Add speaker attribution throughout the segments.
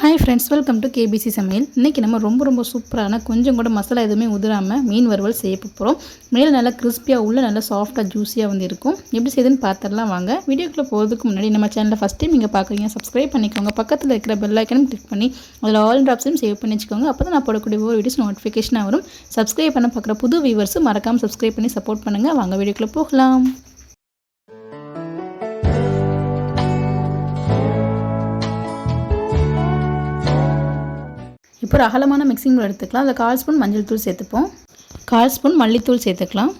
Speaker 1: Hi friends welcome to KBC சமையல். இன்றைக்கி நம்ம ரொம்ப ரொம்ப சூப்பரான கொஞ்சம் கூட மசாலா எதுவுமே உதிராமல் மீன் வறுவல் செய்ய போகிறோம் மேலே நல்லா கிறிஸ்பியாக உள்ள நல்லா சாஃப்டாக ஜூஸியாக வந்து இருக்கும். எப்படி செய்யுதுன்னு பார்த்துடலாம் வாங்க. வீடியோக்குள்ளே போகிறதுக்கு முன்னாடி நம்ம சேனலில் ஃபஸ்ட் டைம் நீங்கள் பார்க்குறீங்க சப்ஸ்கிரைப் பண்ணிக்கோங்க. பக்கத்தில் இருக்கிற பெல் ஐக்கனும் கிளிக் பண்ணி அதில் ஆல் ட்ராப்ஸையும் சேவ் பண்ணி வச்சுக்கோங்க. அப்போ தான் நான் போடக்கூடிய ஒவ்வொரு வீடியோஸ் நோட்டிஃபிகேஷனாக வரும். சப்ஸ்கிரைப் பண்ண பார்க்குற புது வியூவர்ஸும் மறக்காமல் சப்ஸ்கிரைப் பண்ணி சப்போர்ட் பண்ணுங்கள் வாங்க வீடியோக்குள்ளே போகலாம். இப்போ ஒரு அகலமான மிக்சிங் போல் எடுத்துக்கலாம். அதில் கால் ஸ்பூன் மஞ்சள் தூள் சேர்த்துப்போம். கால் ஸ்பூன் மல்லித்தூள் சேர்த்துக்கலாம்.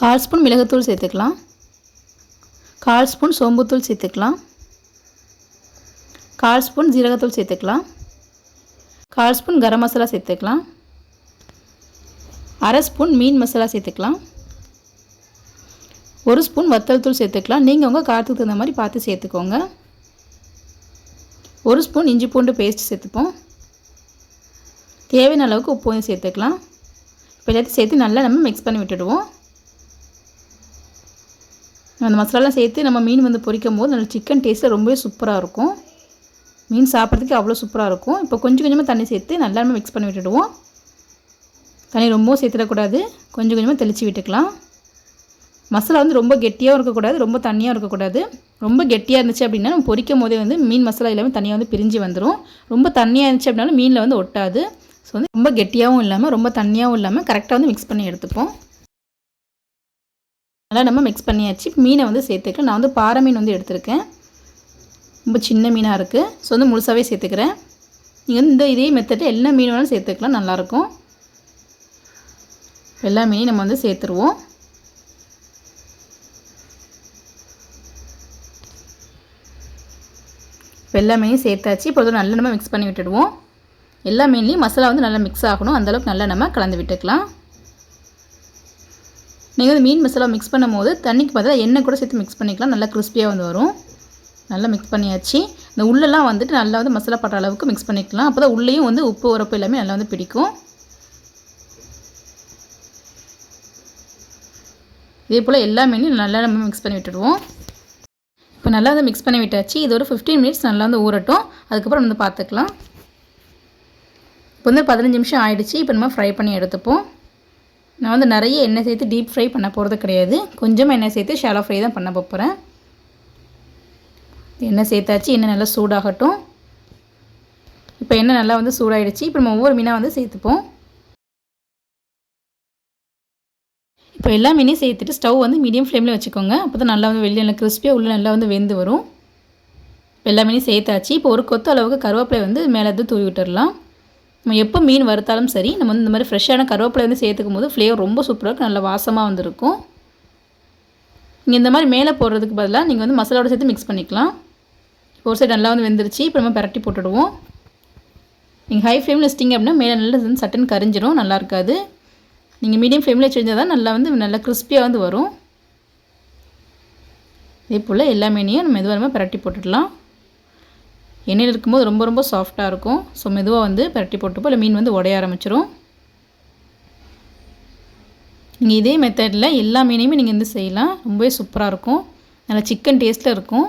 Speaker 1: கால் ஸ்பூன் மிளகுத்தூள் சேர்த்துக்கலாம். கால் ஸ்பூன் சோம்புத்தூள் சேர்த்துக்கலாம். கால் ஸ்பூன் ஜீரகத்தூள் சேர்த்துக்கலாம். கால் ஸ்பூன் கரம் மசாலா சேர்த்துக்கலாம். அரை ஸ்பூன் மீன் மசாலா சேர்த்துக்கலாம். ஒரு ஸ்பூன் வத்தல் தூள் சேர்த்துக்கலாம். நீங்கள் உங்கள் காரத்துக்கு தகுந்த மாதிரி பார்த்து சேர்த்துக்கோங்க. ஒரு ஸ்பூன் இஞ்சி பூண்டு பேஸ்ட் சேர்த்துப்போம். தேவையான அளவுக்கு உப்பு சேர்த்துக்கலாம். இப்போ எல்லாத்தையும் சேர்த்து நல்லா நம்ம மிக்ஸ் பண்ணி விட்டுடுவோம். அந்த மசாலாலாம் சேர்த்து நம்ம மீன் வந்து பொரிக்கும் போது நல்ல சிக்கன் டேஸ்ட்டில் ரொம்பவே சூப்பராக இருக்கும். மீன் சாப்பிட்றதுக்கு அவ்வளோ சூப்பராக இருக்கும். இப்போ கொஞ்சம் கொஞ்சமாக தண்ணி சேர்த்து நல்லா நம்ம மிக்ஸ் பண்ணி விட்டுடுவோம். தண்ணி ரொம்பவும் சேர்த்துடக்கூடாது. கொஞ்சம் கொஞ்சமாக தெளித்து விட்டுக்கலாம். மசாலா வந்து ரொம்ப கெட்டியாகவும் இருக்கக்கூடாது ரொம்ப தண்ணியாக இருக்கக்கூடாது. ரொம்ப கெட்டியாக இருந்துச்சு அப்படின்னா நம்ம பொரிக்கும் போதே வந்து மீன் மசாலா எல்லாமே தனியாக வந்து பிரிஞ்சு வந்துடும் ரொம்ப தண்ணியாக இருந்துச்சு அப்படின்னாலும் மீனில் வந்து ஒட்டாது. ஸோ வந்து ரொம்ப கெட்டியாகவும் இல்லாமல் ரொம்ப தண்ணியாகவும் இல்லாமல் கரெக்டாக வந்து மிக்ஸ் பண்ணி எடுத்துப்போம். நல்லா நம்ம மிக்ஸ் பண்ணியாச்சு. மீனை வந்து சேர்த்துக்கலாம். நான் வந்து பாறை மீன் வந்து எடுத்திருக்கேன். ரொம்ப சின்ன மீனாக இருக்குது ஸோ வந்து முழுசாகவே சேர்த்துக்கிறேன். நீங்கள் வந்து இந்த இதே மெத்தட்டை எல்லா மீன் வேணாலும் சேர்த்துக்கலாம். நல்லாயிருக்கும். எல்லா மீனையும் நம்ம வந்து சேர்த்துருவோம். வெள்ளாமையும் சேர்த்தாச்சு. இப்போ நல்லா நம்ம மிக்ஸ் பண்ணி விட்டுடுவோம். எல்லா மீன்லேயும் மசாலா வந்து நல்லா மிக்ஸ் ஆகணும். அந்தளவுக்கு நல்லா நம்ம கலந்து விட்டுக்கலாம். நீங்கள் வந்து மீன் மசாலா மிக்ஸ் பண்ணும் போது தண்ணிக்கு பார்த்தா எண்ணெய் கூட சேர்த்து மிக்ஸ் பண்ணிக்கலாம். நல்லா கிறிஸ்பியாக வந்து வரும். நல்லா மிக்ஸ் பண்ணியாச்சு. இந்த உள்ளெல்லாம் வந்துட்டு நல்லா வந்து மசாலா படுற அளவுக்கு மிக்ஸ் பண்ணிக்கலாம். அப்போ தான் உள்ளேயும் வந்து உப்பு உரப்பு எல்லாமே நல்லா வந்து பிடிக்கும். இதே போல் எல்லா மீனையும் நல்லா நம்ம மிக்ஸ் பண்ணி விட்டுடுவோம். இப்போ நல்லா வந்து மிக்ஸ் பண்ணி விட்டாச்சு. இது ஒரு ஃபிஃப்டீன் மினிட்ஸ் நல்லா வந்து ஊறட்டும். அதுக்கப்புறம் வந்து பார்த்துக்கலாம். இப்போ வந்து பதினஞ்சு நிமிஷம் ஆகிடுச்சு இப்போ நம்ம ஃப்ரை பண்ணி எடுத்துப்போம். நான் வந்து நிறைய எண்ணெய் சேர்த்து டீப் ஃப்ரை பண்ண போகிறது கிடையாது. கொஞ்சமாக எண்ணெய் சேர்த்து ஷாலோ ஃப்ரை தான் பண்ண போகிறேன் எண்ணெய் சேர்த்தாச்சு. எண்ணெய் நல்லா சூடாகட்டும். இப்போ எண்ணெய் நல்லா வந்து சூடாகிடுச்சு இப்போ நம்ம ஒவ்வொரு மீனாக வந்து சேர்த்துப்போம். இப்போ எல்லா மீனையும் சேர்த்துட்டு ஸ்டவ் வந்து மீடியம் ஃப்ளேமில் வச்சுக்கோங்க. அப்போ தான் நல்லா வந்து வெளியே நல்லா கிறிஸ்பியாக உள்ளே நல்லா வந்து வெந்து வரும். இப்போ எல்லா மீனையும் சேர்த்தாச்சு. இப்போ ஒரு கொத்து அளவுக்கு கருவேப்பிலை வந்து மேலே வந்து தூவி விட்டுடலாம் நம்ம எப்போ மீன் வறுத்தாலும் சரி நம்ம வந்து இந்த மாதிரி ஃப்ரெஷ்ஷான கருவேப்பிலை வந்து சேர்த்துக்கும் போது ஃப்ளேவர் ரொம்ப சூப்பராக இருக்கும் நல்லா வாசமாக வந்துருக்கும். நீங்கள் இந்த மாதிரி மேலே போடுறதுக்கு பதிலாக நீங்கள் வந்து மசாலாவோட சேர்த்து மிக்ஸ் பண்ணிக்கலாம். ஒரு சைடு நல்லா வந்து வெந்துருச்சு. இப்போ நம்ம பரட்டி போட்டுடுவோம். நீங்கள் ஹை ஃப்ளேமில் வச்சிட்டிங்க அப்படின்னா மேலே நல்லா சட்டன் கரிஞ்சிடும் நல்லா இருக்காது. நீங்கள் மீடியம் ஃப்ளேமில் செஞ்சால் தான் நல்லா வந்து நல்லா கிறிஸ்பியாக வந்து வரும். இதே போல் எல்லா மீனையும் நம்ம மெதுவாக நம்ம பரட்டி போட்டுடலாம். எண்ணெயில் இருக்கும்போது ரொம்ப ரொம்ப சாஃப்டாக இருக்கும். ஸோ மெதுவாக வந்து பரட்டி போட்டுப்போ இல்லை மீன் வந்து உடைய ஆரம்பிச்சிரும். நீங்கள் இதே மெத்தடில் எல்லா மீனையுமே நீங்கள் வந்து செய்யலாம். ரொம்பவே சூப்பராக இருக்கும். நல்லா சிக்கன் டேஸ்ட்டில் இருக்கும்.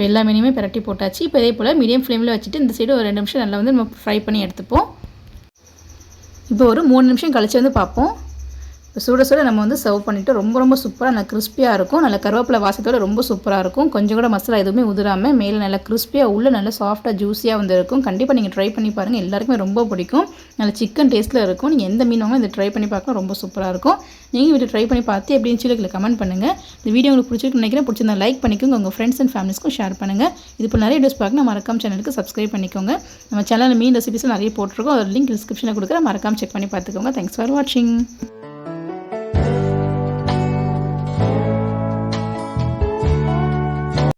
Speaker 1: இப்போ எல்லா மீனையுமே பரட்டி போட்டாச்சு. இப்போ இதே போல் மீடியம் ஃப்ளேமில் வச்சுட்டு இந்த சைடு ஒரு ரெண்டு நிமிஷம் நல்லா வந்து நம்ம ஃப்ரை பண்ணி எடுத்துப்போம். இப்போ ஒரு மூணு நிமிஷம் கழித்து வந்து பார்ப்போம். இப்போ சுட சுட நம்ம வந்து சர்வ் பண்ணிவிட்டு ரொம்ப ரொம்ப சூப்பராக நல்லா கிறிஸ்பியாக இருக்கும். நல்லா கருவேப்பிலை வாசத்தோட ரொம்ப சூப்பராக இருக்கும். கொஞ்சம் கூட மசாலா எதுவுமே உதிராமல் மேலே நல்லா கிறிஸ்பியாக உள்ளே நல்லா சாஃப்ட்டாக ஜூஸியாக வந்து இருக்கும் கண்டிப்பாக நீங்கள் ட்ரை பண்ணி பாருங்கள் எல்லாருக்குமே ரொம்ப பிடிக்கும். நல்லா சிக்கன் டேஸ்ட்டில் இருக்கும். நீங்கள் எந்த மீன் வாங்க இதை ட்ரை பண்ணி பார்க்கலாம் ரொம்ப சூப்பராக இருக்கும். நீங்கள் வீட்டு ட்ரை பண்ணி பார்த்து எப்படின்னு சொல்லி கமெண்ட் பண்ணுங்கள் இந்த வீடியோ உங்களுக்கு பிடிச்சிருக்கு நினைக்கிறேன். பிடிச்சிருந்தா லைக் பண்ணிக்கோங்க. உங்கள் ஃப்ரெண்ட்ஸ் அண்ட் ஃபேமிலிஸ்க்கும் ஷேர் பண்ணுங்கள் இது இப்போ நிறைய வீடியோஸ் பார்க்க மறக்காம சேனலுக்கு சப்ஸ்கிரைப் பண்ணிக்கோங்க. நம்ம சேனலில் மீன் ரெசிபிஸும் நிறைய போட்டிருக்கோம். ஒரு லிங்க் டிஸ்கிரிப்ஷனில் கொடுக்குறேன். மறக்காம செக் பண்ணி பார்த்துக்கோங்க. தேங்க்ஸ் ஃபார் வாட்சிங்